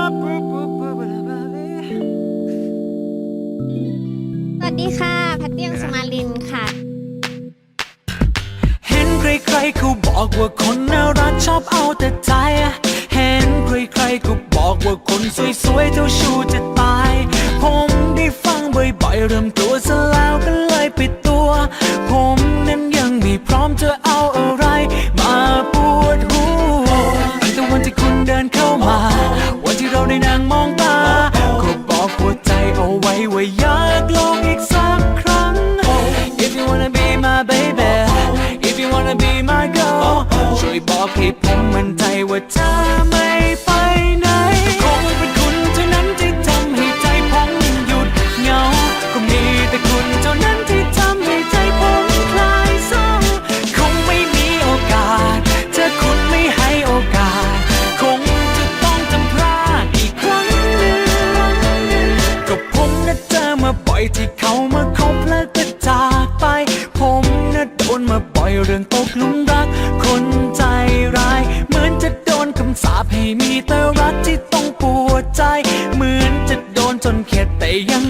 สวัสดีค่ะ แพทเตียงสมาลินค่ะ เห็นใครๆเขาบอกว่าคนน่ารักชอบเอาแต่ใจ เห็นใครๆก็บอกว่าคนสวยๆเจ้าชูจะตาย ผมได้ฟังบ่อยๆเริ่มกลัวซะแล้วก็เลยปิดตัว ากลองอีกสักครั้ง If you wanna be my baby If you wanna be my girl อยเรื่องตกหลุมรัก คนใจร้าย เหมือนจะโดนคำสาปให้มีแต่รักที่ต้องปวดใจ เหมือนจะโดนจนเข็ดแต่ยัง